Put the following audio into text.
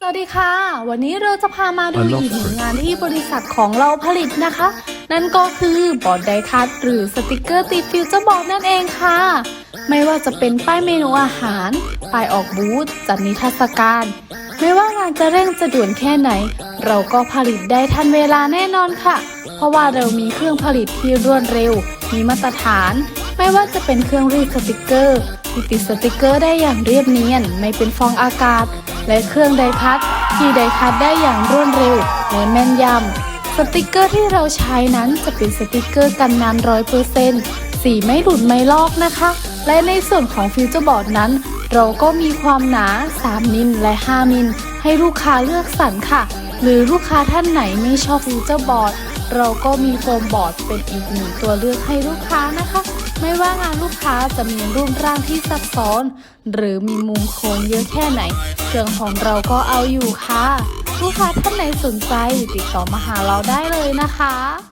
สวัสดีค่ะ วันนี้เราจะพามาดูอีกหนึ่งงานที่บริษัทของเราผลิตนะคะ นั่นก็คือบอร์ดไดคัตหรือสติกเกอร์ติดฟิวเจอร์บอร์ดนั่นเองค่ะ ไม่ว่าจะเป็นป้ายเมนูอาหาร ป้ายออกบูธจัดนิทรรศการ ไม่ว่างานจะเร่งจะด่วนแค่ไหน เราก็ผลิตได้ทันเวลาแน่นอนค่ะ เพราะว่าเรามีเครื่องผลิตที่รวดเร็ว มีมาตรฐาน ไม่ว่าจะเป็นเครื่องรีดสติกเกอร์ที่ติดสติกเกอร์ได้อย่างเรียบเนียน ไม่เป็นฟองอากาศ และเครื่องไดคัตที่ไดคัตได้อย่างรวดเร็วและแม่นยำ สติกเกอร์ที่เราใช้นั้นจะเป็นสติกเกอร์กันน้ำร้อยเปอร์เซ็นต์สีไม่หลุดไม่ลอกนะคะ และในส่วนของฟิวเจอร์บอร์ดนั้น เราก็มีความหนา 3 มิลและ 5 มิล ให้ลูกค้าเลือกสรรค่ะ หรือลูกค้าท่านไหนไม่ชอบฟิวเจอร์บอร์ดเราก็มีโฟมบอร์ดเป็นอีกหนึ่งตัวเลือกให้ลูกค้านะคะ ว่างานลูกค้าจะมีรูปร่างที่ซับซ้อน หรือมีมุมโค้งเยอะแค่ไหน เครื่องของเราก็เอาอยู่ค่ะ ลูกค้าท่านไหนสนใจติดต่อมาหาเราได้เลยนะคะ